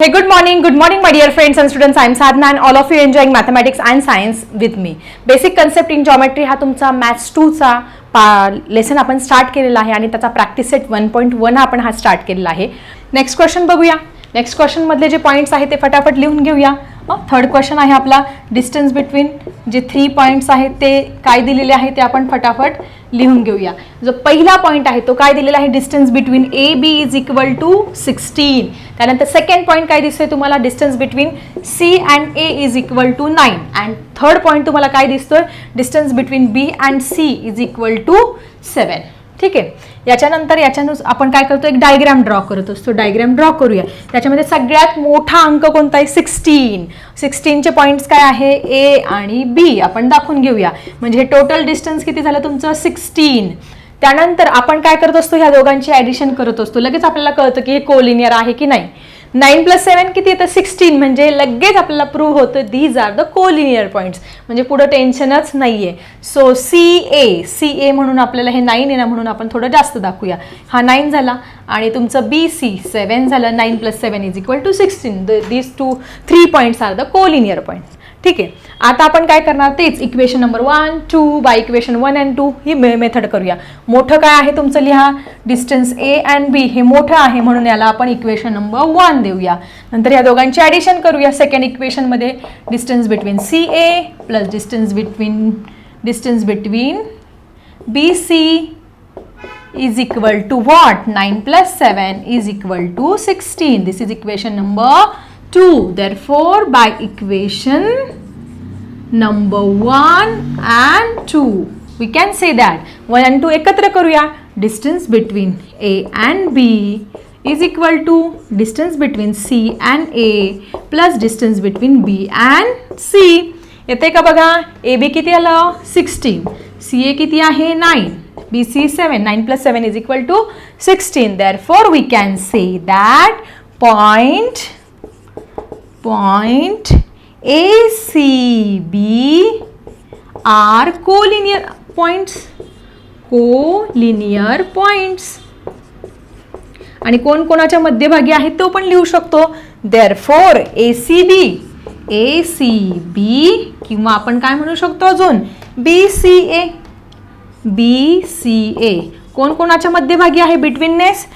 Hey, good morning, good morning, my dear friends and students. I am Sadhna and all of you enjoying mathematics and science with me. Basic concept in geometry हा तुमचा maths टूचा पा lesson आपण start केलेला आहे आणि त्याचा practice set one point one आपण हा स्टार्ट केलेला आहे नेक्स्ट क्वेश्चन बघूया नेक्स्ट क्वेश्चनमधले जे पॉईंट्स आहेत ते फटाफट लिहून घेऊया थर्ड क्वेश्चन आहे आपला. डिस्टन्स बिटवीन जे थ्री पॉईंट्स आहेत ते काय दिलेले आहे ते आपण फटाफट लिहून घेऊया. जो पहिला पॉईंट आहे तो काय दिलेला आहे? Distance between A B is equal to sixteen त्यानंतर सेकंड पॉईंट काय दिसतोय तुम्हाला? Distance between C and A is equal to nine and third point तुम्हाला काय दिसतोय? Distance between B and C is equal to seven ठीक आहे? याच्यानंतर याच्यानुस आपण काय करतो? एक डायग्राम ड्रॉ करत असतो. डायग्राम ड्रॉ करूया. त्याच्यामध्ये सगळ्यात मोठा अंक कोणता आहे? सिक्स्टीन सिक्स्टीनचे पॉईंट्स काय आहे? ए आणि बी आपण दाखवून घेऊया. म्हणजे हे टोटल डिस्टन्स किती झालं तुमचं? सिक्स्टीन त्यानंतर आपण काय करत असतो? ह्या दोघांची ॲडिशन करत असतो. लगेच आपल्याला कळतं की हे कोलिनियर आहे की नाही. नाईन प्लस सेवन किती येतं? सिक्स्टीन. म्हणजे लगेच आपल्याला प्रूव्ह होतं these are the collinear points म्हणजे पुढं टेन्शनच नाही आहे so C A C A म्हणून आपल्याला हे नाईन आहे ना म्हणून आपण थोडं जास्त दाखवूया. हा नाईन झाला आणि तुमचं बी सी सेवन झालं. Nine plus seven is equal to sixteen these two three points are the collinear points ठीक आहे. आता आपण काय करणार? तेच equation number one two by equation one and two ही मे मेथड करूया. मोठं काय आहे तुमचं लिहा? डिस्टन्स ए अँड बी हे मोठं आहे म्हणून याला आपण इक्वेशन नंबर वन देऊया. नंतर या दोघांची ॲडिशन करूया सेकंड इक्वेशनमध्ये distance between C A plus distance between distance between B C is equal to what nine plus seven is equal to sixteen this is equation number 2 therefore by equation number 1 and 2 we can say that 1 and 2 एकत्र करूया distance between a and b is equal to distance between c and a plus distance between b and c येते का बघा A B किती आलं sixteen C ए किती आहे nine B C seven nine plus seven is equal to sixteen therefore we can say that point point A C B are collinear points. Collinear points आणि कोण कोणाच्या मध्यभागी आहे तो पण लिहू शकतो. Therefore A C B A C B किंवा आपण काय म्हणू शकतो अजून? बी सी ए बी सी ए कोण कोणाच्या मध्यभागी आहे betweenness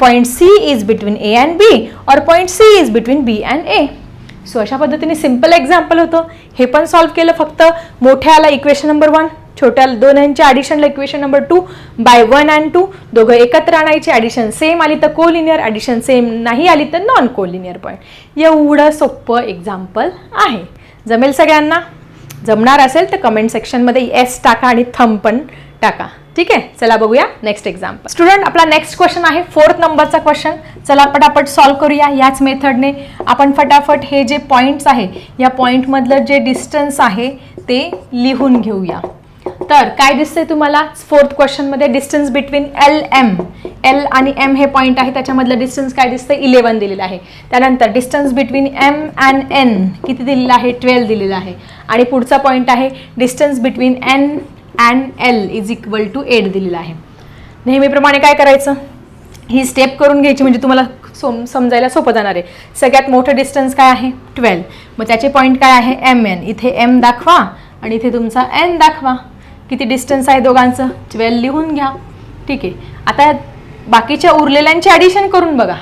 point C is between A and B और point C is between B and A so अशा पद्धतीने सिंपल एक्झाम्पल होतं. हे पण सॉल्व्ह केलं फक्त. मोठ्याला इक्वेशन नंबर वन छोट्या दोन यांच्या ॲडिशनला equation number two by one and two दोघं एकत्र आणायची ॲडिशन सेम आली तर कोलिनियर ॲडिशन सेम नाही आली तर नॉन कोलिनियर पॉईंट एवढं सोपं एक्झाम्पल आहे. जमेल सगळ्यांना? जमणार असेल तर कमेंट सेक्शनमध्ये एस टाका आणि थंब पण टाका. ठीक आहे? चला बघूया नेक्स्ट एक्झाम्पल स्टुडंट आपला नेक्स्ट क्वेश्चन आहे. फोर्थ नंबरचा क्वेश्चन चला पटापट सॉल्व करूया याच मेथडने आपण फटाफट हे जे पॉईंट्स आहे या पॉईंटमधलं जे डिस्टन्स आहे ते लिहून घेऊया. तर काय दिसतंय तुम्हाला? Fourth क्वेश्चनमध्ये distance between L M L आणि एम हे पॉईंट आहे. त्याच्यामधलं डिस्टन्स काय दिसतं इलेवन दिलेलं आहे. त्यानंतर distance between M and N किती दिलेलं आहे? ट्वेल्व दिलेलं आहे. आणि पुढचा पॉईंट आहे distance between N and L is equal to eight दिलेलं आहे. नेहमीप्रमाणे काय करायचं? ही स्टेप करून घ्यायची म्हणजे तुम्हाला सोम समजायला सोपं जाणार आहे. सगळ्यात मोठं डिस्टन्स काय आहे? ट्वेल्व मग त्याचे पॉईंट काय आहे? एम एन इथे एम दाखवा आणि इथे तुमचा एन दाखवा. किती डिस्टन्स आहे दोघांचं? ट्वेल्व लिहून घ्या. ठीक आहे. आता बाकीच्या उरलेल्यांची ॲडिशन करून बघा.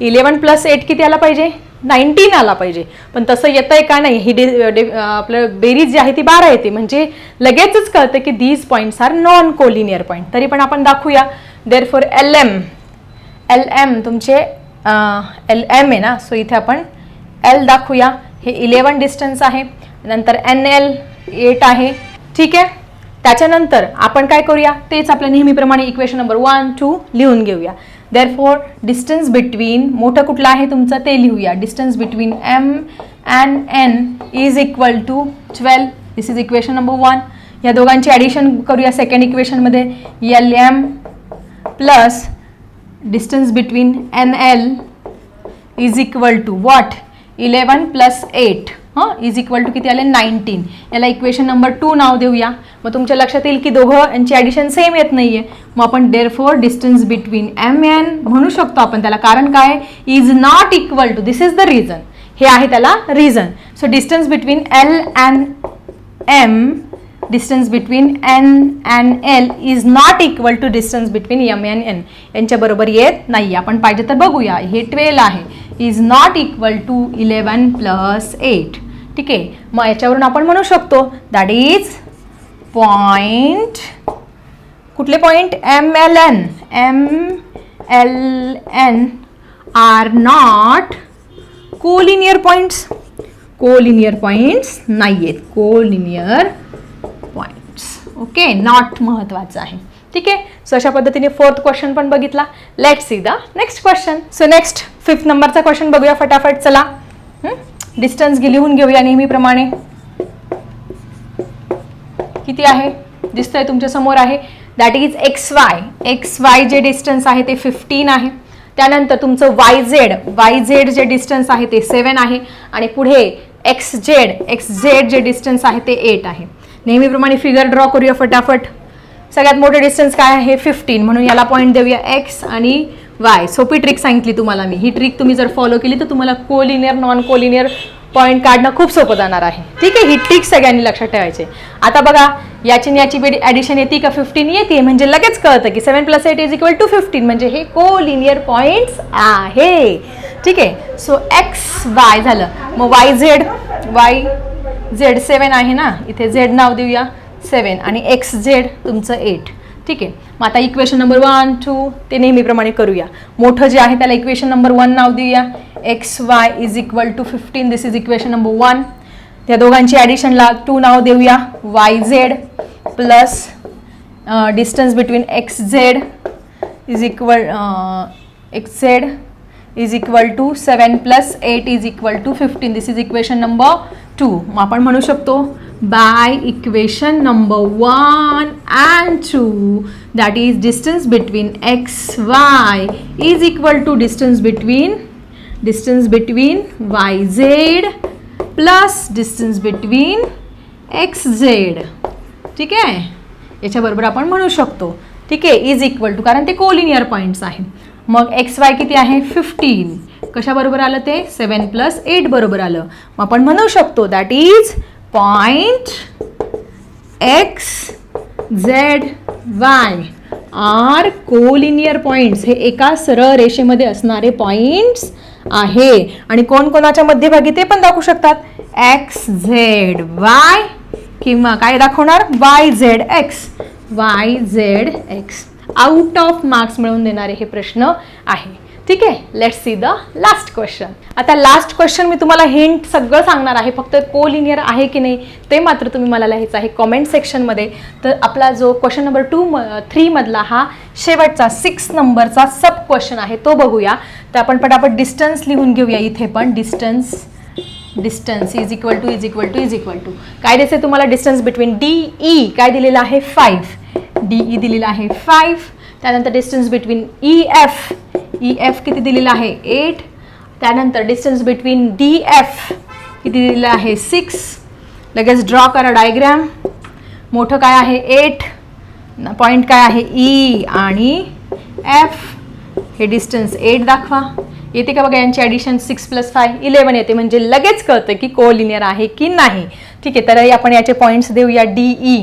इलेवन प्लस एट किती आला पाहिजे? नाईन्टीन आला पाहिजे. पण तसं येतं आहे का नाही ही डे डे आपलं बेरीज जी आहे ती बारा येते म्हणजे लगेचच कळतं की these points are non collinear point तरी पण आपण दाखवूया. Therefore L M L M तुमचे एल एम आहे ना सो इथे आपण एल दाखवूया. हे इलेवन डिस्टन्स आहे. नंतर एन एल एट आहे. ठीक आहे? त्याच्यानंतर आपण काय करूया? तेच आपल्या नेहमीप्रमाणे इक्वेशन नंबर वन टू लिहून घेऊया. देअर फॉर डिस्टन्स बिटवीन मोठं कुठलं आहे तुमचं? ते लिहूया. Distance between M and N is equal to twelve this is equation number one या दोघांची ॲडिशन करूया सेकंड इक्वेशनमध्ये L M plus distance between N L is equal to what eleven plus eight हां? इज इक्वल टू किती आले? Nineteen याला equation number two नाव देऊया. मग तुमच्या लक्षात येईल की दोघं यांची ॲडिशन सेम येत नाही आहे मग आपण therefore distance between M N म्हणू शकतो आपण त्याला. कारण काय? Is not equal to this is the reason हे आहे त्याला reason so distance between L and M distance between N and L is not equal to distance between M N N यांच्याबरोबर येत नाही आपण पाहिजे तर बघूया. हे ट्वेल्व आहे. Is not equal to eleven plus eight ठीक आहे. मग याच्यावरून आपण म्हणू शकतो दॅट इज पॉइंट कुठले point M L N M L N are not collinear points collinear points नाही आहेत कोलिनियर पॉइंट्स ओके नॉट महत्त्वाचं आहे. ठीक आहे? सो अशा पद्धतीने फोर्थ क्वेश्चन पण बघितला. Let see the next question so next fifth नंबरचा क्वेश्चन बघूया फटाफट. चला. डिस्टन्स लिहून घेऊया नेहमीप्रमाणे. किती आहे? दिसतंय तुमच्यासमोर आहे. That is X Y X Y जे डिस्टन्स आहे ते फिफ्टीन आहे. त्यानंतर तुमचं वाय झेड वाय झेड जे डिस्टन्स आहे ते सेवन आहे. आणि पुढे एक्स झेड एक्स झेड जे डिस्टन्स आहे ते एट आहे. नेहमीप्रमाणे फिगर ड्रॉ करूया फटाफट. सगळ्यात मोठे डिस्टन्स काय आहे? फिफ्टीन म्हणून याला पॉईंट देऊया एक्स आणि वाय सोपी ट्रिक सांगितली तुम्हाला मी. ही ट्रिक तुम्ही जर फॉलो केली तर तुम्हाला कोलिनियर नॉन कोलिनियर पॉईंट काढणं खूप सोपं जाणार आहे. ठीक आहे? ही ट्रिक सगळ्यांनी लक्षात ठेवायची. आता बघा याची याची याची ॲडिशन येते का? फिफ्टीन येते. म्हणजे लगेच कळतं की seven plus eight is equal to fifteen म्हणजे हे कोलिनियर पॉईंट्स आहे. ठीक आहे? सो एक्स वाय झालं. मग Y Z Y Z seven आहे ना? इथे झेड नाव देऊया. सेवन आणि एक्स झेड तुमचं एट ठीक आहे. मग आता इक्वेशन नंबर वन टू ते नेहमीप्रमाणे करूया. मोठं जे आहे त्याला इक्वेशन नंबर वन नाव देऊया. X Y is equal to fifteen this is equation number one त्या दोघांची ॲडिशनला टू नाव देऊया. Y Z plus distance between X Z is equal X Z is equal to seven plus eight is equal to fifteen this is equation number two मग आपण म्हणू शकतो by equation number one and two that is distance between X Y is equal to distance between distance between Y Z plus distance between X Z ठीक आहे? याच्याबरोबर आपण म्हणू शकतो. ठीक आहे? इज इक्वल टू कारण ते कोलिनियर पॉईंट्स आहेत. मग एक्स वाय किती आहे? फिफ्टीन कशाबरोबर आलं ते? सेवन प्लस एट बरोबर आलं. मग आपण म्हणू शकतो that is point X Z Y are collinear points हे एका सरळ रेषेमध्ये असणारे पॉईंट्स आहे. आणि कोण कोणाच्या मध्यभागी ते पण दाखवू शकतात. एक्स झेड वाय किंवा काय दाखवणार? Y Z X Y Z X out of marks मिळवून देणारे हे प्रश्न आहे. ठीक आहे? Let see the last question आता लास्ट क्वेश्चन मी तुम्हाला हिंट सगळं सांगणार आहे. फक्त कोलिनियर आहे की नाही ते मात्र तुम्ही मला लिहायचं आहे कॉमेंट सेक्शनमध्ये तर आपला जो क्वेश्चन नंबर टू म थ्रीमधला हा शेवटचा सिक्स नंबरचा सब क्वेश्चन आहे तो बघूया. तर आपण पटापट डिस्टन्स लिहून घेऊया इथे पण. Distance distance is equal to is equal to is equal to काय दिसते तुम्हाला डिस्टन्स बिटवीन डी ई काय दिलेलं आहे? फाईव्ह डी ई दिलेलं आहे. फाईव्ह त्यानंतर distance between E F E F किती दिलेलं आहे? एट त्यानंतर डिस्टन्स बिटवीन डी एफ किती दिलेलं आहे? सिक्स लगेच ड्रॉ करा डायग्रॅम मोठं काय आहे? एट पॉईंट काय आहे? ई आणि एफ हे डिस्टन्स एट दाखवा. येते का बघा यांची addition six plus five eleven येते. म्हणजे लगेच कळतं की कोलिनियर आहे की नाही. ठीक आहे तर आपण याचे पॉईंट्स देऊया डी ई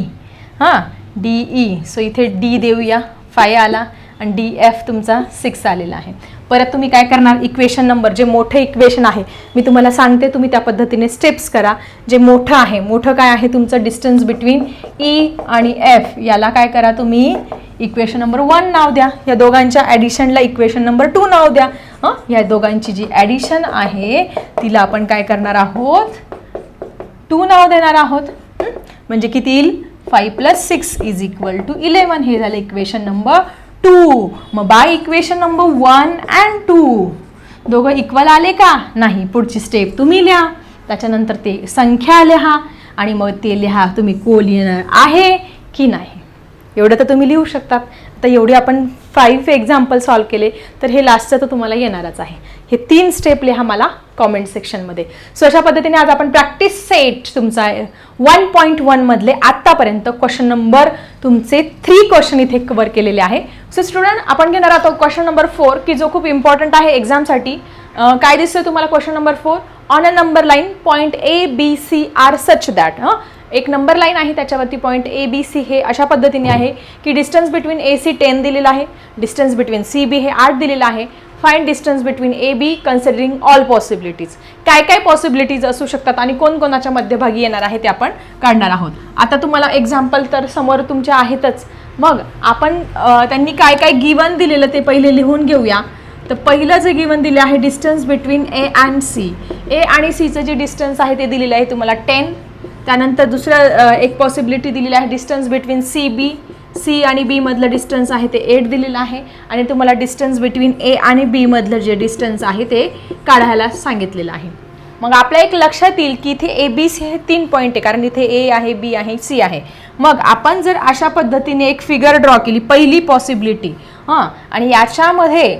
हां? डी ई सो इथे डी देऊया. फाय आला. आणि डी एफ तुमचा सिक्स आलेला आहे. परत तुम्ही काय करणार? इक्वेशन नंबर जे मोठे इक्वेशन आहे मी तुम्हाला सांगते तुम्ही त्या पद्धतीने स्टेप्स करा. जे मोठं आहे मोठं काय आहे तुमचं डिस्टन्स बिटवीन ई आणि एफ याला काय करा तुम्ही? इक्वेशन नंबर वन नाव द्या. या दोघांच्या ॲडिशनला इक्वेशन नंबर टू नाव द्या. हां? या दोघांची जी ॲडिशन आहे तिला आपण काय करणार आहोत? टू नाव देणार आहोत. म्हणजे किती येईल? Five plus six is equal to eleven हे झालं इक्वेशन नंबर टू. मग by equation number one and two दोघं इक्वल आले का? नाही. पुढची स्टेप तुम्ही लिहा. त्याच्यानंतर ते संख्या लिहा. आणि मग ते लिहा तुम्ही कोलिनर आहे की नाही. एवढं तर तुम्ही लिहू शकतात. आता एवढी आपण फाईव्ह एक्झाम्पल सॉल्व केले तर हे लास्टचं तर तुम्हाला येणारच आहे. हे तीन स्टेप लिहा मला कॉमेंट सेक्शनमध्ये सो अशा पद्धतीने आज आपण प्रॅक्टिस सेट तुमचा वन पॉईंट वनमधले आत्तापर्यंत क्वेश्चन नंबर तुमचे थ्री क्वेश्चन इथे कव्हर केलेले आहे. सो स्टुडंट आपण घेणार आहोत क्वेश्चन नंबर फोर की जो खूप इम्पॉर्टंट आहे एक्झामसाठी काय दिसतोय तुम्हाला question number four on a number line point A B C are such that हां? एक नंबर लाईन आहे त्याच्यावरती पॉईंट ए बी सी हे अशा पद्धतीने आहे की distance between A C ten दिलेलं आहे. डिस्टन्स बिटवीन सी बी हे आठ दिलेलं आहे. Fine distance between A B considering all possibilities काय काय पॉसिबिलिटीज असू शकतात आणि कोण कोणाच्या मध्यभागी येणार आहे ते आपण काढणार आहोत. आता तुम्हाला एक्झाम्पल तर समोर तुमच्या आहेतच. मग आपण त्यांनी काय काय गिवन दिलेलं ते पहिले लिहून घेऊया. तर पहिलं जे गिवन दिले आहे distance between A and C A आणि सीचं जे डिस्टन्स आहे ते दिलेलं आहे तुम्हाला टेन त्यानंतर दुसरं एक पॉसिबिलिटी दिलेली आहे distance between C B C आणि बीमधलं डिस्टन्स आहे ते एट दिलेलं आहे. आणि तुम्हाला डिस्टन्स बिटवीन ए आणि बीमधलं जे डिस्टन्स आहे ते काढायला सांगितलेलं आहे. मग आपल्या एक लक्षात येईल की इथे ए बी सी हे तीन पॉईंट आहे कारण इथे ए आहे बी आहे सी आहे. मग आपण जर अशा पद्धतीने एक फिगर ड्रॉ केली पहिली पॉसिबिलिटी हां आणि याच्यामध्ये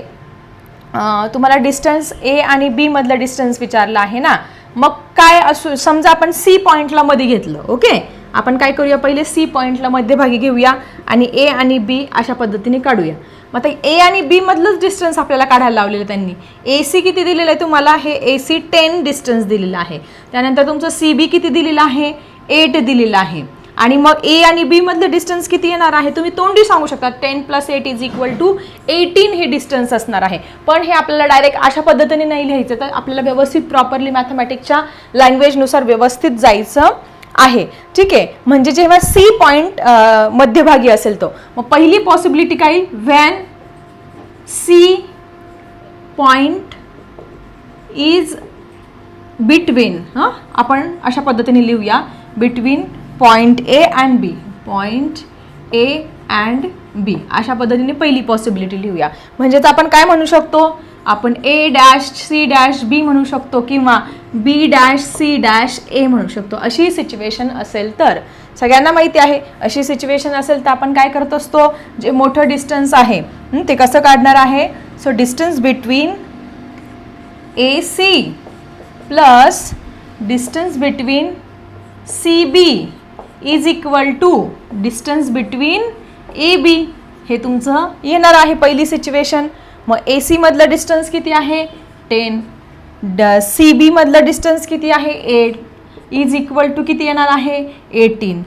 तुम्हाला डिस्टन्स ए आणि बीमधलं डिस्टन्स विचारलं आहे ना मग काय असू समजा आपण सी पॉईंटला मध्ये घेतलं ओके आपण काय करूया पहिले सी पॉईंटला मध्यभागी घेऊया आणि ए आणि बी अशा पद्धतीने काढूया. मग आता ए आणि बी मधलंच डिस्टन्स आपल्याला काढायला लावलेलं त्यांनी. ए सी किती दिलेलं आहे तुम्हाला? हे ए सी टेन डिस्टन्स दिलेलं आहे. त्यानंतर तुमचं सी बी किती दिलेलं आहे? एट दिलेलं आहे. आणि मग ए आणि बी मधलं डिस्टन्स किती येणार आहे? तुम्ही तोंडी सांगू शकता. Ten plus eight is equal to eighteen हे डिस्टन्स असणार आहे. पण हे आपल्याला डायरेक्ट अशा पद्धतीने नाही लिहायचं तर आपल्याला व्यवस्थित प्रॉपरली मॅथमॅटिकच्या लँग्वेजनुसार व्यवस्थित जायचं आहे. ठीक आहे? म्हणजे जेव्हा सी पॉईंट मध्यभागी असेल तो मग पहिली पॉसिबिलिटी काय? When C point is between हां? आपण अशा पद्धतीने लिहूया. Between point A and B. Point A and B. अशा पद्धतीने पहिली पॉसिबिलिटी लिहूया. म्हणजेच आपण काय म्हणू शकतो? आपण A dash C dash B म्हणू शकतो किंवा B dash C dash A म्हणू शकतो. अशी सिच्युएशन असेल तर सगळ्यांना माहिती आहे अशी सिच्युएशन असेल तर आपण काय करत असतो? जे मोठं डिस्टन्स आहे ते कसं काढणार आहे? So distance between A C plus distance between C B is equal to distance between A B हे तुमचं येणार आहे पहिली सिच्युएशन मग ए सीमधलं डिस्टन्स किती आहे? टेन ड सी बीमधलं डिस्टन्स किती आहे? एट इज इक्वल टू किती येणार आहे? एटीन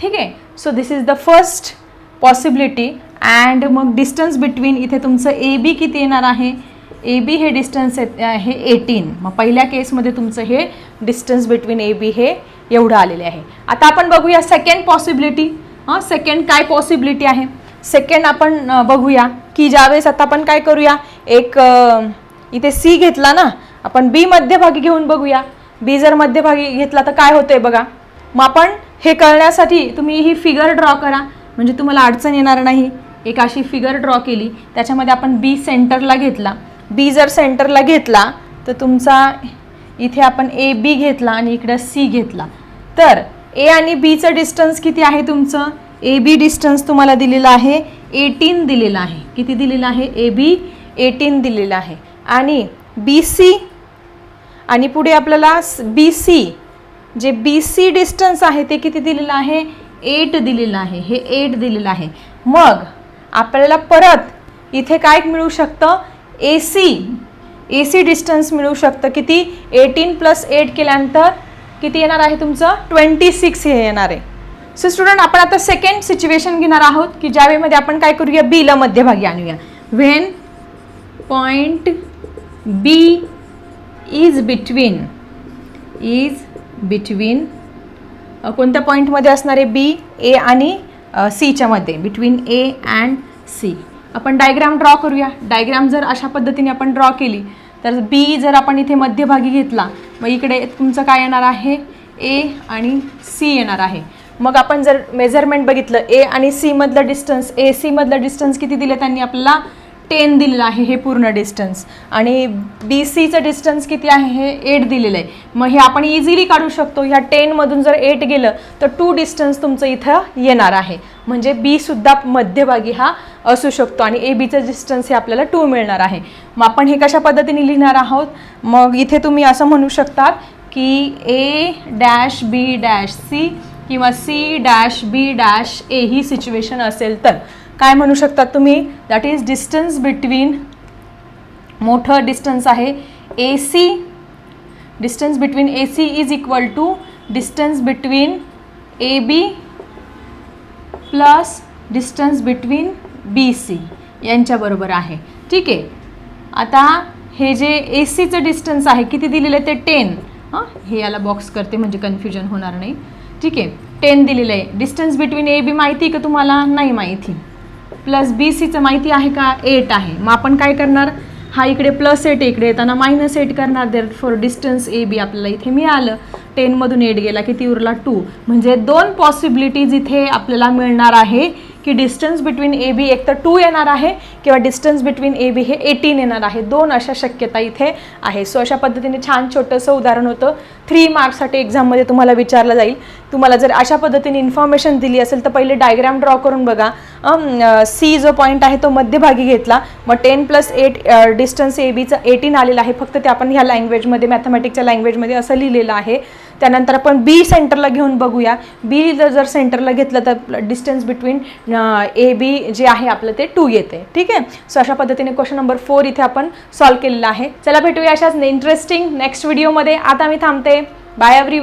ठीक आहे? So this is the first possibility and मग डिस्टन्स बिटवीन इथे तुमचं ए बी किती येणार आहे? ए बी हे डिस्टन्स आहे एटीन मग पहिल्या केसमध्ये तुमचं हे डिस्टन्स बिटवीन ए बी हे एवढं आलेले आहे. आता आपण बघूया सेकंड पॉसिबिलिटी हां सेकंड काय पॉसिबिलिटी आहे? सेकंड आपण बघूया की ज्यावेळेस आता आपण काय करूया? एक इथे सी घेतला ना आपण बी मध्यभागी घेऊन बघूया. बी जर मध्यभागी घेतला तर काय होतंय बघा? मग आपण हे कळण्यासाठी तुम्ही ही फिगर ड्रॉ करा. म्हणजे तुम्हाला अडचण येणार नाही. एक अशी फिगर ड्रॉ केली. त्याच्यामध्ये आपण बी सेंटरला घेतला. बी जर सेंटरला घेतला तर तुमचा इथे आपण ए बी घेतला आणि इकडं सी घेतला. तर ए आणि बीचं डिस्टन्स किती आहे तुमचं? ए बी डिस्टन्स तुम्हाला दिलेलं आहे एटीन दिलेलं आहे. किती दिलेलं आहे? ए बी एटीन दिलेलं आहे. आणि बी सी आणि पुढे आपल्याला बी सी जे बी सी डिस्टन्स आहे ते किती दिलेलं आहे? एट दिलेलं आहे. हे एट दिलेलं आहे. मग आपल्याला परत इथे काय मिळू शकतं? A C A C distance मिळू शकतं. किती? एटीन प्लस एट केल्यानंतर किती येणार आहे तुमचं? ट्वेंटी सिक्स हे येणार आहे. सो स्टुडंट आपण आता सेकंड सिच्युएशन घेणार आहोत की ज्यावेळेमध्ये आपण काय करूया? बीला मध्यभागी आणूया. When point B is between is between कोणत्या पॉईंटमध्ये असणार आहे? बी ए आणि सीच्या मध्ये. बिटवीन ए अँड सी आपण डायग्राम ड्रॉ करूया. डायग्राम जर अशा पद्धतीने आपण ड्रॉ केली तर बी जर आपण इथे मध्यभागी घेतला मग इकडे तुमचं काय येणार आहे? ए आणि सी येणार आहे. मग आपण जर मेजरमेंट बघितलं ए आणि सीमधलं डिस्टन्स ए सीमधलं डिस्टन्स किती दिलं त्यांनी आपल्याला? टेन दिलेलं आहे हे पूर्ण डिस्टन्स आणि बी सीचं डिस्टन्स किती आहे हे एट दिलेलं आहे. मग हे आपण इझिली काढू शकतो. ह्या टेनमधून जर एट गेलं तर टू डिस्टन्स तुमचं इथं येणार आहे. म्हणजे बीसुद्धा मध्यभागी हा असू शकतो आणि ए बीचं डिस्टन्स हे आपल्याला टू मिळणार आहे. मग आपण हे कशा पद्धतीने लिहिणार आहोत? मग इथे तुम्ही असं म्हणू शकतात की A dash B dash C किंवा C dash B dash A he situation असेल तर. काय म्हणू शकतात तुम्ही? दॅट इज डिस्टन्स बिटवीन मोठं डिस्टन्स आहे. A C distance between A C is equal to distance between A B plus distance between B C यांच्याबरोबर आहे. ठीक आहे? आता हे जे ए सीचं डिस्टन्स आहे किती दिलेलं आहे ते टेन हां? हे याला बॉक्स करते म्हणजे कन्फ्युजन होणार नाही. ठीक आहे? टेन दिलेलं आहे. डिस्टन्स बिटवीन ए बी माहिती आहे का तुम्हाला? नाही माहिती. प्लस बी सीचं माहिती आहे का? एट आहे. मग आपण काय करणार? हा इकडे प्लस एट इकडे येताना मायनस एट करणार. There for distance A B आपल्याला इथे मिळालं. टेनमधून एट गेला किती उरला टू म्हणजे दोन पॉसिबिलिटीज इथे आपल्याला मिळणार आहे. की डिस्टन्स बिटवीन ए बी एक तर टू येणार आहे किंवा डिस्टन्स बिटवीन ए बी हे एटीन येणार आहे. दोन अशा शक्यता इथे आहे. सो अशा पद्धतीने छान छोटंसं उदाहरण होतं. थ्री मार्क्ससाठी एक्झाममध्ये तुम्हाला विचारलं जाईल. तुम्हाला जर अशा पद्धतीने इन्फॉर्मेशन दिली असेल तर पहिले डायग्राम ड्रॉ करून बघा. सी जो पॉईंट आहे तो मध्यभागी घेतला. मग ten plus eight distance A बीचं eighteen आलेलं आहे. फक्त ते आपण ह्या लँग्वेजमध्ये मॅथमॅटिकच्या लँग्वेजमध्ये असं लिहिलेलं आहे. त्यानंतर आपण बी सेंटरला घेऊन बघूया. बी जर सेंटरला घेतलं तर distance between A B J आहे आपलं ते टू येते. ठीक आहे? सो अशा पद्धतीने क्वेश्चन नंबर फोर इथे आपण सॉल्व केलेला आहे. चला भेटूया अशाच इंटरेस्टिंग नेक्स्ट व्हिडिओमध्ये आता मी थांबते. Bye every